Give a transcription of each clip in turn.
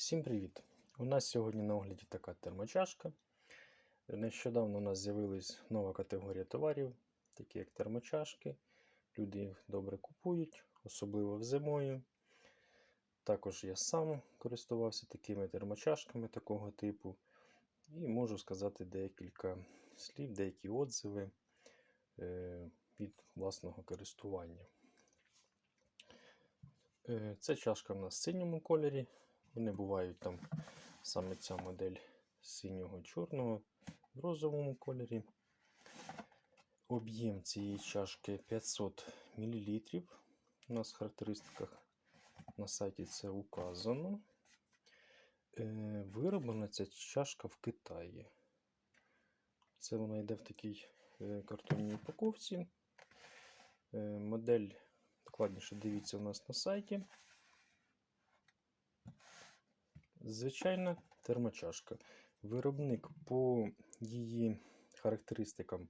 Всім привіт! У нас сьогодні на огляді така термочашка. Нещодавно у нас з'явилась нова категорія товарів, такі як термочашки. Люди їх добре купують, особливо взимою. Також я сам користувався такими термочашками такого типу. І можу сказати декілька слів, деякі отзиви е, від власного користування. Е, Це чашка в нас в синьому кольорі. Вони бувають там саме ця модель синього чорного в розовому кольорі. Об'єм цієї чашки 500 мл. У нас в характеристиках на сайті це указано. Е, Вироблена ця чашка в Китаї. Це вона йде в такій е, картонній упаковці. Е, Модель докладніше дивіться у нас на сайті. Звичайна термочашка. Виробник по її характеристикам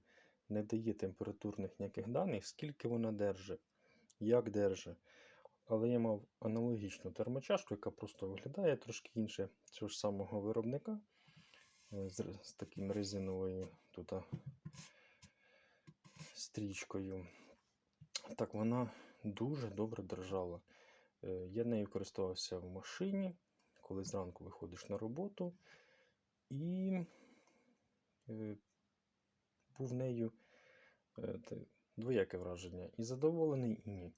не дає температурних ніяких даних, скільки вона держить, як держить. Але я мав аналогічну термочашку, яка просто виглядає трошки інше цього ж самого виробника з, з таким резиновою тут стрічкою. Так, вона дуже добре держала. Е, Я нею користувався в машині коли зранку виходиш на роботу, і е, був нею е, двояке враження. І задоволений, і ні.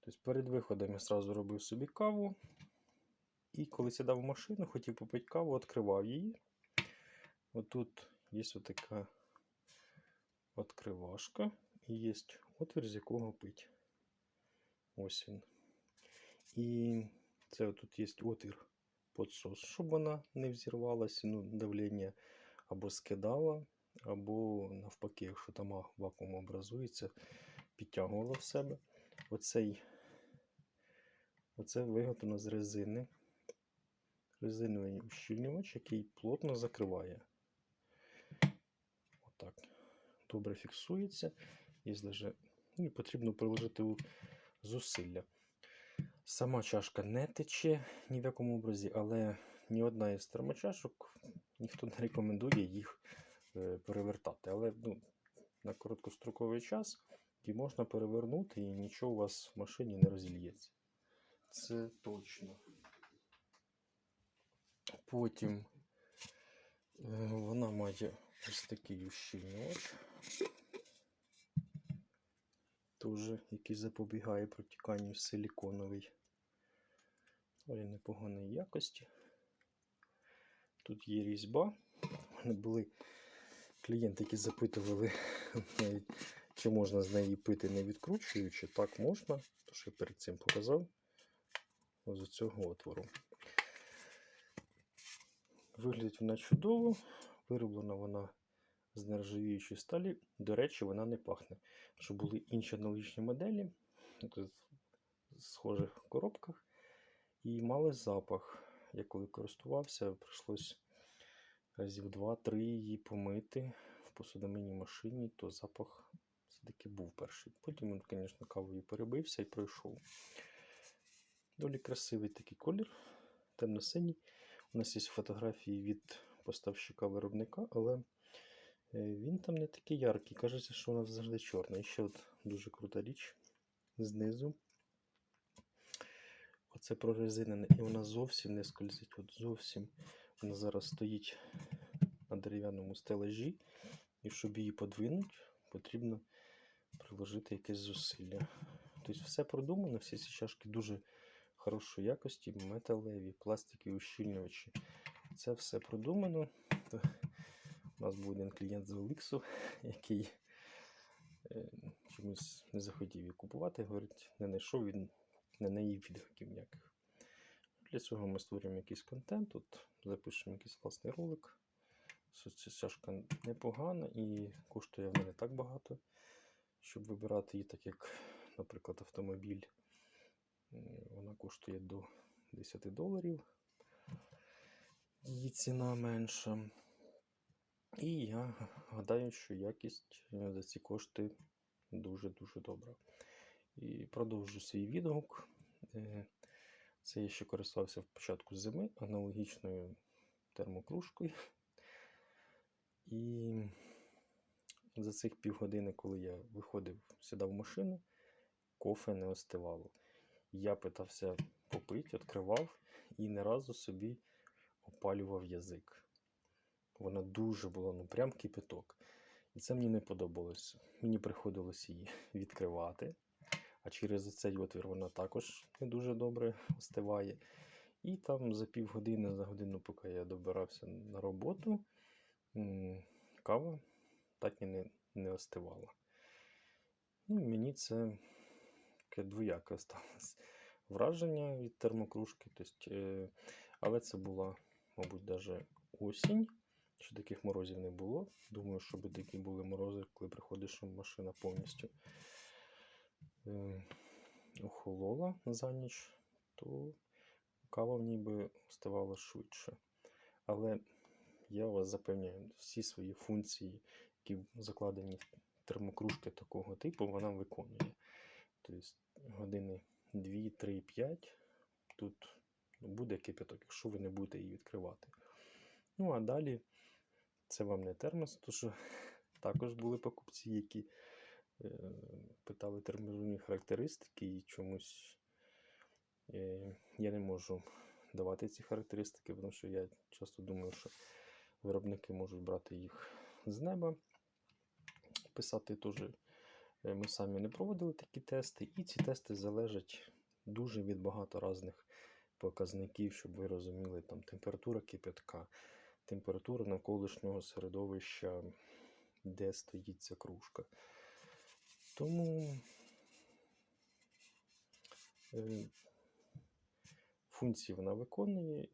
Тобто перед виходом я одразу робив собі каву. І коли сідав в машину, хотів попити каву, відкривав її. Отут є отака відкривашка і є отвір, з якого пить. Ось він. І це тут є отвір подсос, щоб вона не взірвалася, ну, давлення або скидала, або навпаки, якщо там вакуум образується, підтягувала в себе. Оцей, Оце виготовлено з резини. Резиновий ущільнювач, який плотно закриває. Отак. Добре фіксується. Є даже, ну, потрібно приложити зусилля. Сама чашка не тече ні в якому образі, але ні одна із термочашок ніхто не рекомендує їх е, перевертати. Але ну, на короткостроковий час її можна перевернути і нічого у вас в машині не розільється. Це точно. Потім е, вона має ось такий ущільнювач. Теж, який запобігає протіканню силіконовий. Доволі непоганої якості. Тут є різьба. У мене були клієнти, які запитували, чи можна з неї пити не відкручуючи. Так можна, тож я перед цим показав з цього отвору. Виглядить вона чудово, вироблена вона з нержавіючої сталі. До речі, вона не пахне. Що були інші аналогічні моделі в схожих коробках. І мали запах. Я коли користувався, прийшлось разів 2-3 її помити в посудомийній машині, то запах все-таки був перший. Потім він, звісно, кавою перебився і пройшов. Доволі красивий такий колір, темно-синій. У нас є фотографії від поставщика виробника, але е, він там не такий яркий. Кажеться, що вона завжди чорна. І ще от дуже крута річ знизу. Оце прорезинене, і вона зовсім не скользить. От зовсім вона зараз стоїть на дерев'яному стелажі, і щоб її подвинути, потрібно приложити якесь зусилля. Тобто все продумано, всі ці чашки дуже хорошої якості, металеві, пластикові ущільнювачі. Це все продумано. У нас був один клієнт з Оліксу, який е, чомусь не захотів її купувати. Говорить, не знайшов він на неї відгуків ніяких. Для цього ми створюємо якийсь контент, тут запишемо якийсь класний ролик. Ця чашка непогана і коштує вона не так багато, щоб вибирати її, так як, наприклад, автомобіль. Вона коштує до 10 доларів. Її ціна менша. І я гадаю, що якість е, за ці кошти дуже-дуже добра. І продовжу свій відгук. Е, Це я ще користувався в початку зими аналогічною термокружкою. І за цих півгодини, коли я виходив, сідав в машину, кофе не остивало. Я питався попити, відкривав і не разу собі опалював язик. Вона дуже була, ну прям кипяток. І це мені не подобалось. Мені приходилось її відкривати, а через цей отвір вона також не дуже добре остиває. І там за півгодини, за годину, поки я добирався на роботу, кава так і не, не остивала. Ну, мені це таке двояке осталось враження від термокружки. Тобто, е, але це була, мабуть, навіть осінь. Ще таких морозів не було. Думаю, що би такі були морози, коли приходиш, машина повністю охолола за ніч, то кава в ній би ставала швидше. Але я вас запевняю, всі свої функції, які закладені в термокружки такого типу, вона виконує. Тобто години 2, 3, 5 тут буде кипяток, якщо ви не будете її відкривати. Ну, а далі це вам не термос, тому що також були покупці, які е, питали термозні характеристики, і чомусь е, я не можу давати ці характеристики, тому що я часто думаю, що виробники можуть брати їх з неба. Писати теж е, ми самі не проводили такі тести, і ці тести залежать дуже від багато різних показників, щоб ви розуміли, там температура кипятка, температура навколишнього середовища, де стоїть ця кружка. Тому е, функції вона виконує,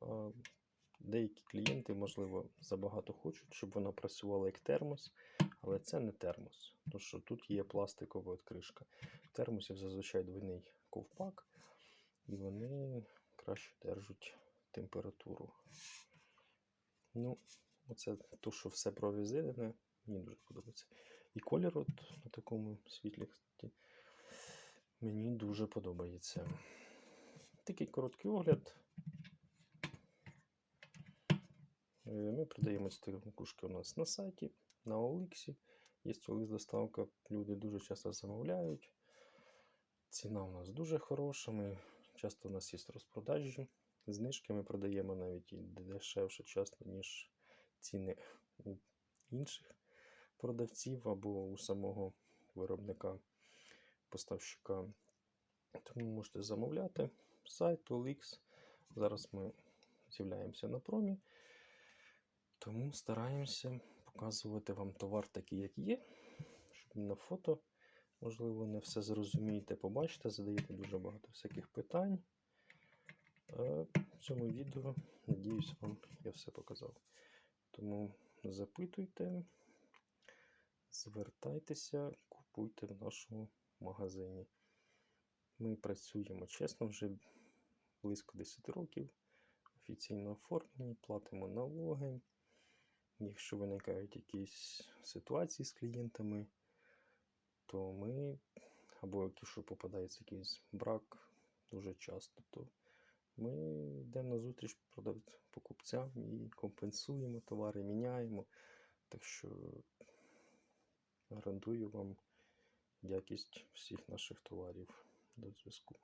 деякі клієнти, можливо, забагато хочуть, щоб вона працювала як термос, але це не термос, тому що тут є пластикова от кришка. Термосів зазвичай двойний ковпак, і вони краще держать температуру. Ну, оце то, що все прорезинене, мені дуже подобається. І колір от на такому світлі, мені дуже подобається. Такий короткий огляд. Е, Ми продаємо ці кружки у нас на сайті, на OLX. Є OLX доставка, люди дуже часто замовляють. Ціна у нас дуже хороша. Ми, часто у нас є розпродажі. Знижки ми продаємо навіть і дешевше часто, ніж ціни у інших продавців або у самого виробника поставщика. Тому можете замовляти сайт OLX. Зараз ми з'являємося на промі. Тому стараємося показувати вам товар такий, як є, щоб на фото, можливо, не все зрозумієте, побачите, задаєте дуже багато всяких питань. В цьому відео, надіюсь, вам я все показав. Тому запитуйте, звертайтеся, купуйте в нашому магазині. Ми працюємо чесно вже близько 10 років. Офіційно оформлені, платимо налоги. Якщо виникають якісь ситуації з клієнтами, то ми, або якщо попадається якийсь брак дуже часто, то ми йдемо на зустріч покупцям і компенсуємо товари, міняємо. Так що гарантую вам якість всіх наших товарів до зв'язку.